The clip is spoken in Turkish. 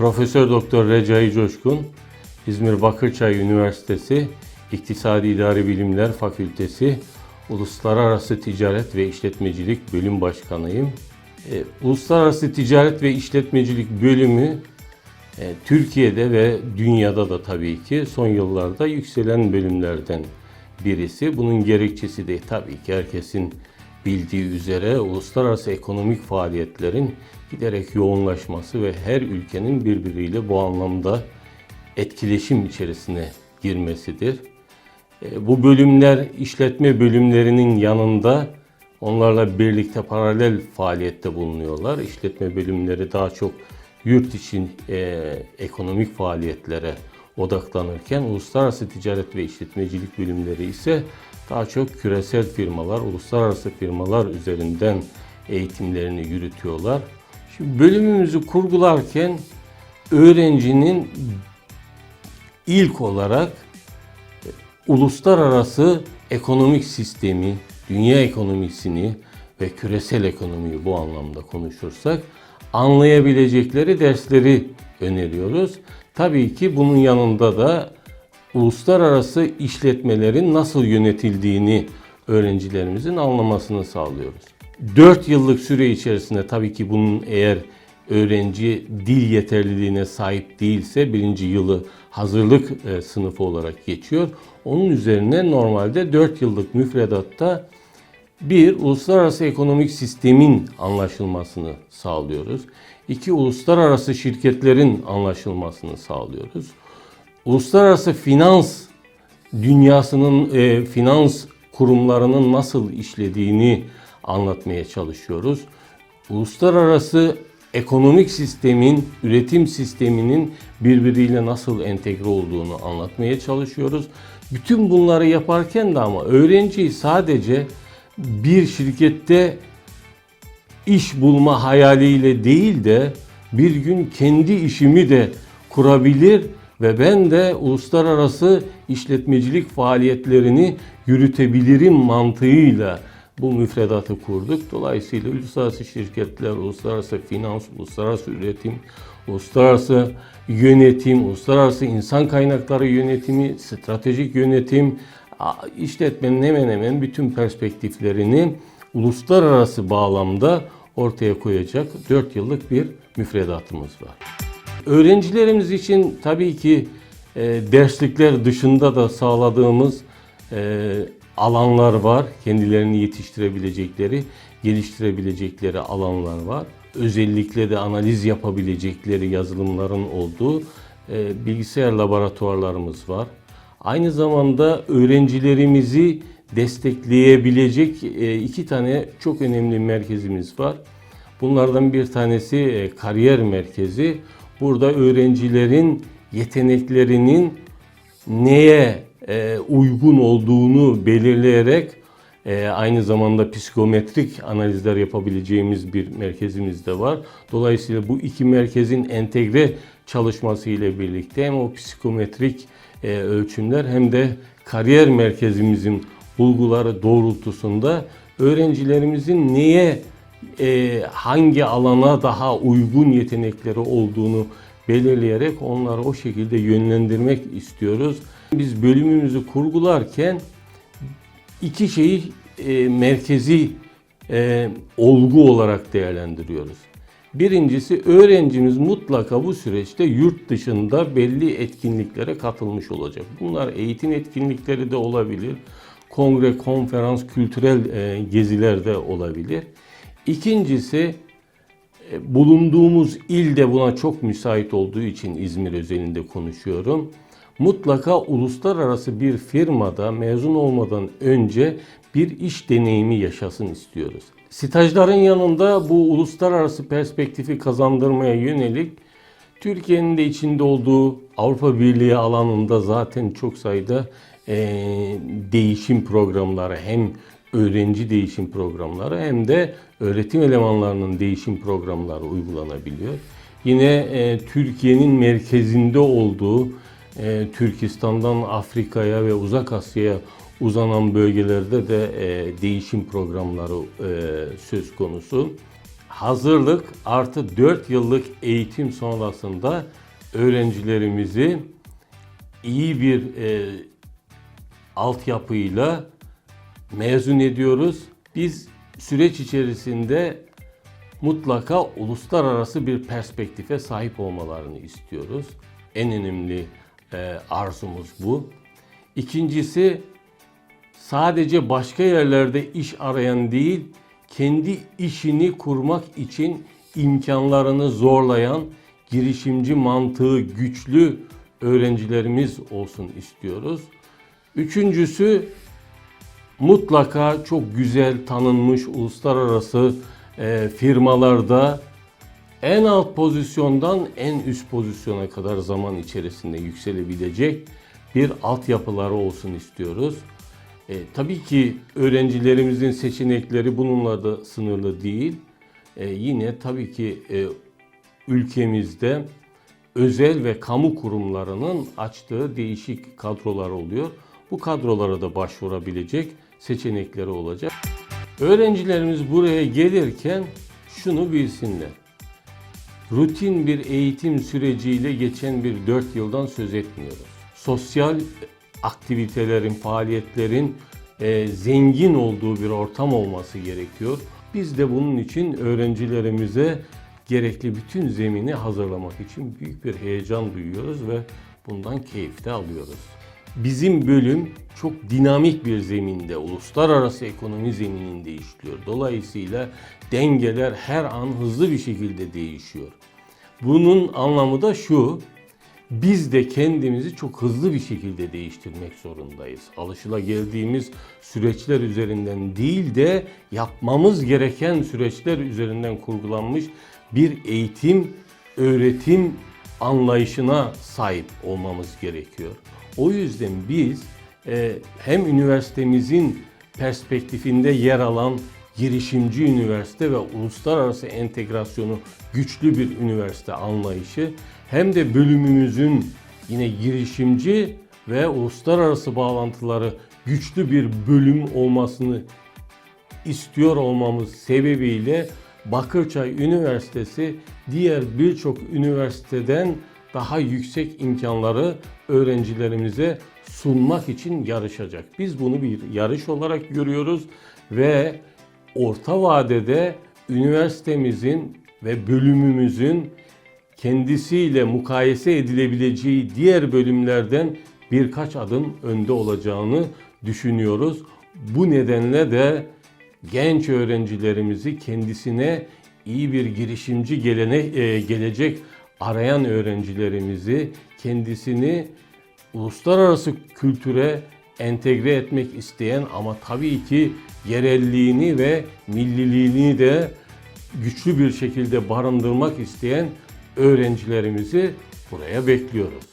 Profesör Doktor Recai Coşkun, İzmir Bakırçay Üniversitesi İktisadi İdari Bilimler Fakültesi Uluslararası Ticaret ve İşletmecilik Bölüm Başkanıyım. E, Uluslararası Ticaret ve İşletmecilik Bölümü e, Türkiye'de ve dünyada da tabii ki son yıllarda yükselen bölümlerden birisi. Bunun gerekçesi de tabii ki herkesin bildiği üzere uluslararası ekonomik faaliyetlerin giderek yoğunlaşması ve her ülkenin birbiriyle bu anlamda etkileşim içerisine girmesidir. E, Bu bölümler işletme bölümlerinin yanında onlarla birlikte paralel faaliyette bulunuyorlar. İşletme bölümleri daha çok yurt için e, ekonomik faaliyetlere odaklanırken uluslararası ticaret ve işletmecilik bölümleri ise daha çok küresel firmalar, uluslararası firmalar üzerinden eğitimlerini yürütüyorlar. Şimdi bölümümüzü kurgularken öğrencinin ilk olarak uluslararası ekonomik sistemi, dünya ekonomisini ve küresel ekonomiyi bu anlamda konuşursak anlayabilecekleri dersleri öneriyoruz. Tabii ki bunun yanında da uluslararası işletmelerin nasıl yönetildiğini öğrencilerimizin anlamasını sağlıyoruz. 4 yıllık süre içerisinde tabii ki bunun eğer öğrenci dil yeterliliğine sahip değilse birinci yılı hazırlık e, sınıfı olarak geçiyor. Onun üzerine normalde 4 yıllık müfredatta bir, uluslararası ekonomik sistemin anlaşılmasını sağlıyoruz. İki, uluslararası şirketlerin anlaşılmasını sağlıyoruz. Uluslararası finans dünyasının, e, finans kurumlarının nasıl işlediğini anlatmaya çalışıyoruz. Uluslararası ekonomik sistemin, üretim sisteminin birbiriyle nasıl entegre olduğunu anlatmaya çalışıyoruz. Bütün bunları yaparken de ama öğrenciyi sadece bir şirkette iş bulma hayaliyle değil de bir gün kendi işimi de kurabilir ve ben de uluslararası işletmecilik faaliyetlerini yürütebilirim mantığıyla bu müfredatı kurduk. Dolayısıyla uluslararası şirketler, uluslararası finans, uluslararası üretim, uluslararası yönetim, uluslararası insan kaynakları yönetimi, stratejik yönetim, işletmenin hemen hemen bütün perspektiflerini uluslararası bağlamda ortaya koyacak 4 yıllık bir müfredatımız var. Öğrencilerimiz için tabii ki e, derslikler dışında da sağladığımız e, alanlar var. Kendilerini yetiştirebilecekleri, geliştirebilecekleri alanlar var. Özellikle de analiz yapabilecekleri yazılımların olduğu e, bilgisayar laboratuvarlarımız var. Aynı zamanda öğrencilerimizi destekleyebilecek e, iki tane çok önemli merkezimiz var. Bunlardan bir tanesi e, kariyer merkezi. Burada öğrencilerin yeteneklerinin neye uygun olduğunu belirleyerek aynı zamanda psikometrik analizler yapabileceğimiz bir merkezimiz de var. Dolayısıyla bu iki merkezin entegre çalışması ile birlikte hem o psikometrik ölçümler hem de kariyer merkezimizin bulguları doğrultusunda öğrencilerimizin neye e, hangi alana daha uygun yetenekleri olduğunu belirleyerek onları o şekilde yönlendirmek istiyoruz. Biz bölümümüzü kurgularken iki şeyi e, merkezi e, olgu olarak değerlendiriyoruz. Birincisi öğrencimiz mutlaka bu süreçte yurt dışında belli etkinliklere katılmış olacak. Bunlar eğitim etkinlikleri de olabilir, kongre, konferans, kültürel e, geziler de olabilir. İkincisi e, bulunduğumuz ilde buna çok müsait olduğu için İzmir özelinde konuşuyorum. Mutlaka uluslararası bir firmada mezun olmadan önce bir iş deneyimi yaşasın istiyoruz. Stajların yanında bu uluslararası perspektifi kazandırmaya yönelik Türkiye'nin de içinde olduğu Avrupa Birliği alanında zaten çok sayıda e, değişim programları hem öğrenci değişim programları hem de öğretim elemanlarının değişim programları uygulanabiliyor. Yine e, Türkiye'nin merkezinde olduğu e, Türkistan'dan Afrika'ya ve Uzak Asya'ya uzanan bölgelerde de e, değişim programları e, söz konusu. hazırlık artı 4 yıllık eğitim sonrasında öğrencilerimizi iyi bir e, altyapıyla mezun ediyoruz. Biz süreç içerisinde mutlaka uluslararası bir perspektife sahip olmalarını istiyoruz. En önemli e, arzumuz bu. İkincisi sadece başka yerlerde iş arayan değil, kendi işini kurmak için imkanlarını zorlayan girişimci mantığı güçlü öğrencilerimiz olsun istiyoruz. Üçüncüsü mutlaka çok güzel tanınmış uluslararası e, firmalarda en alt pozisyondan en üst pozisyona kadar zaman içerisinde yükselebilecek bir altyapıları olsun istiyoruz. E, tabii ki öğrencilerimizin seçenekleri bununla da sınırlı değil. E, yine tabii ki e, ülkemizde özel ve kamu kurumlarının açtığı değişik kadrolar oluyor. Bu kadrolara da başvurabilecek seçenekleri olacak. Öğrencilerimiz buraya gelirken şunu bilsinler. Rutin bir eğitim süreciyle geçen bir 4 yıldan söz etmiyoruz. Sosyal aktivitelerin, faaliyetlerin e, zengin olduğu bir ortam olması gerekiyor. Biz de bunun için öğrencilerimize gerekli bütün zemini hazırlamak için büyük bir heyecan duyuyoruz ve bundan keyif de alıyoruz. Bizim bölüm çok dinamik bir zeminde, uluslararası ekonomi zemininde işliyor. Dolayısıyla dengeler her an hızlı bir şekilde değişiyor. Bunun anlamı da şu, biz de kendimizi çok hızlı bir şekilde değiştirmek zorundayız. Alışılageldiğimiz süreçler üzerinden değil de yapmamız gereken süreçler üzerinden kurgulanmış bir eğitim, öğretim anlayışına sahip olmamız gerekiyor. O yüzden biz e, hem üniversitemizin perspektifinde yer alan girişimci üniversite ve uluslararası entegrasyonu güçlü bir üniversite anlayışı hem de bölümümüzün yine girişimci ve uluslararası bağlantıları güçlü bir bölüm olmasını istiyor olmamız sebebiyle Bakırçay Üniversitesi diğer birçok üniversiteden daha yüksek imkanları öğrencilerimize sunmak için yarışacak. Biz bunu bir yarış olarak görüyoruz ve orta vadede üniversitemizin ve bölümümüzün kendisiyle mukayese edilebileceği diğer bölümlerden birkaç adım önde olacağını düşünüyoruz. Bu nedenle de genç öğrencilerimizi kendisine iyi bir girişimci gelene e, gelecek arayan öğrencilerimizi kendisini uluslararası kültüre entegre etmek isteyen ama tabii ki yerelliğini ve milliliğini de güçlü bir şekilde barındırmak isteyen öğrencilerimizi buraya bekliyoruz.